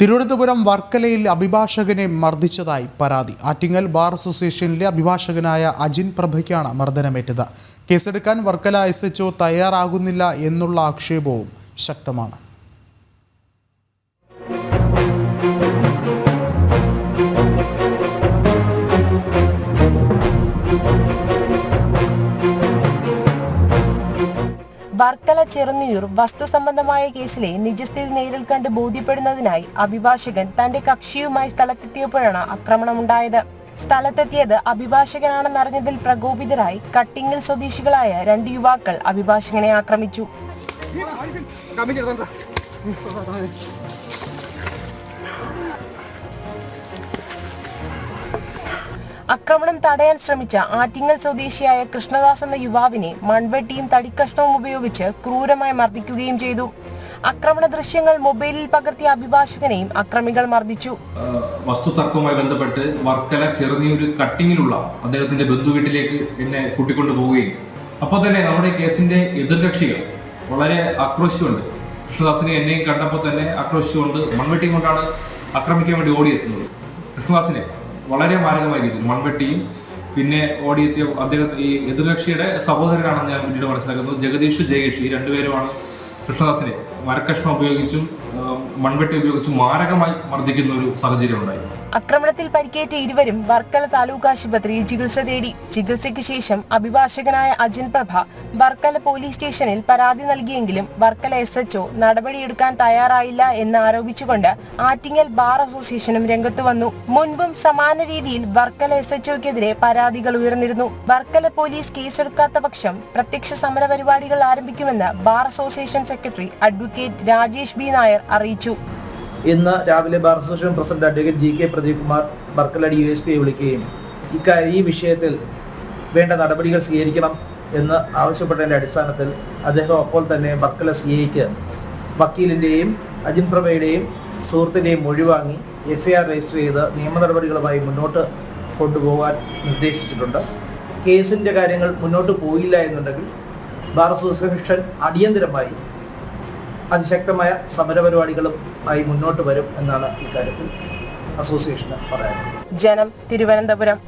തിരുവനന്തപുരം വർക്കലയിൽ അഭിഭാഷകനെ മർദ്ദിച്ചതായി പരാതി. ആറ്റിങ്ങൽ ബാർ അസോസിയേഷനിലെ അഭിഭാഷകനായ അജിൻ പ്രഭയ്ക്കാണ് മർദ്ദനമേറ്റത്. കേസെടുക്കാൻ വർക്കല എസ് എച്ച് തയ്യാറാകുന്നില്ല എന്നുള്ള ആക്ഷേപവും ശക്തമാണ്. വർക്കല ചെറുന്നിയൂർ വസ്തുസംബന്ധമായ കേസിലെ നിജസ്ഥിതി നേരിൽ കണ്ട് ബോധ്യപ്പെടുന്നതിനായി അഭിഭാഷകൻ തന്റെ കക്ഷിയുമായി സ്ഥലത്തെത്തിയപ്പോഴാണ് ആക്രമണമുണ്ടായത്. സ്ഥലത്തെത്തിയത് അഭിഭാഷകനാണെന്നറിഞ്ഞതിൽ പ്രകോപിതരായി കട്ടിങ്ങൽ സ്വദേശികളായ രണ്ട് യുവാക്കൾ അഭിഭാഷകനെ ആക്രമിച്ചു. ആക്രമണം തടയാൻ ശ്രമിച്ച ആറ്റിങ്ങൽ സ്വദേശിയായ കൃഷ്ണദാസ് എന്ന യുവാവിനെ മൺവെട്ടിയും തടിക്കഷ്ണവും ഉപയോഗിച്ച് ക്രൂരമായി മർദ്ദിക്കുകയും ചെയ്തു. ആക്രമണ ദൃശ്യങ്ങൾ മൊബൈലിൽ പകർത്തിയ അഭിഭാഷകനെയും അക്രമികൾ മർദ്ദിച്ചു. വസ്തു വസ്തുതർക്കവുമായി ബന്ധപ്പെട്ട് വർക്കല ചെറുനീര് കട്ടിങ്ങിലുള്ള അദ്ദേഹത്തിന്റെ ബന്ധു വീട്ടിലേക്ക് എന്നെ കൂട്ടിക്കൊണ്ടു പോവുകയും. അപ്പോൾ തന്നെ നമ്മുടെ കേസിന്റെ എതിർകക്ഷികൾ വളരെ ആക്രോശിച്ചുകൊണ്ട് കൃഷ്ണദാസിനെ എന്നെയും കണ്ടപ്പോൾ തന്നെ ആക്രോശിച്ചുകൊണ്ട് മൺവെട്ടിയും കൊണ്ടാണ് ആക്രമിക്കാൻ വേണ്ടി ഓടിയെത്തുന്നത്. കൃഷ്ണദാസിനെ വളരെ മാരകമായ രീതിയിൽ മൺവെട്ടിയും പിന്നെ ഓടിയെത്തിയ അദ്ദേഹത്തെ ഈ എതിർകക്ഷിയുടെ സഹോദരനാണെന്ന് ഞാൻ പിന്നീട് മനസ്സിലാക്കുന്നു. ജഗദീഷ് ജയേഷ് ഈ രണ്ടുപേരുമാണ് കൃഷ്ണദാസിനെ മരക്കഷ്ണം ഉപയോഗിച്ചും മൺവെട്ടി ഉപയോഗിച്ച് മാരകമായി മർദ്ദിക്കുന്ന ഒരു സാഹചര്യം ഉണ്ടായി. അക്രമണത്തിൽ പരിക്കേറ്റ ഇരുവരും വർക്കല താലൂക്ക് ആശുപത്രിയിൽ ചികിത്സ തേടി. ചികിത്സയ്ക്ക് ശേഷം അഭിഭാഷകനായ അജിൻ പ്രഭ വർക്കല പോലീസ് സ്റ്റേഷനിൽ പരാതി നൽകിയെങ്കിലും വർക്കല എസ് എച്ച്ഒ നടപടിയെടുക്കാൻ തയ്യാറായില്ല എന്ന് ആരോപിച്ചുകൊണ്ട് ആറ്റിങ്ങൽ ബാർ അസോസിയേഷനും രംഗത്തു വന്നു. മുൻപും സമാന രീതിയിൽ വർക്കല എസ് എച്ച്ഒക്കെതിരെ പരാതികൾ ഉയർന്നിരുന്നു. വർക്കല പോലീസ് കേസെടുക്കാത്ത പക്ഷം പ്രത്യക്ഷ സമര പരിപാടികൾ ആരംഭിക്കുമെന്ന് bar association secretary advocate Rajesh B Nair അറിയിച്ചു. ഇന്ന് രാവിലെ bar association president advocate G K Pradeep Kumar ബർക്കലടി U S പിയെ വിളിക്കുകയും ഇക്കാര്യം ഈ വിഷയത്തിൽ വേണ്ട നടപടികൾ സ്വീകരിക്കണം എന്ന് ആവശ്യപ്പെട്ടതിന്റെ അടിസ്ഥാനത്തിൽ അദ്ദേഹം അപ്പോൾ തന്നെ ബർക്കല സി ഐക്ക് വക്കീലിന്റെയും അജിൻ പ്രഭയുടെയും സുഹൃത്തിന്റെയും മൊഴി എഫ് ഐ ആർ രജിസ്റ്റർ ചെയ്ത് നിയമ നടപടികളുമായി മുന്നോട്ട് കൊണ്ടുപോകാൻ നിർദ്ദേശിച്ചിട്ടുണ്ട്. കേസിന്റെ കാര്യങ്ങൾ മുന്നോട്ട് പോയില്ല എന്നുണ്ടെങ്കിൽ ബാർ അസോസിയേഷൻ അടിയന്തരമായി അതിശക്തമായ സമരപരിപാടികളും ആയി മുന്നോട്ട് വരും എന്നാണ് ഇക്കാര്യത്തിൽ അസോസിയേഷന് പറയാനുള്ളത്. ജനം തിരുവനന്തപുരം.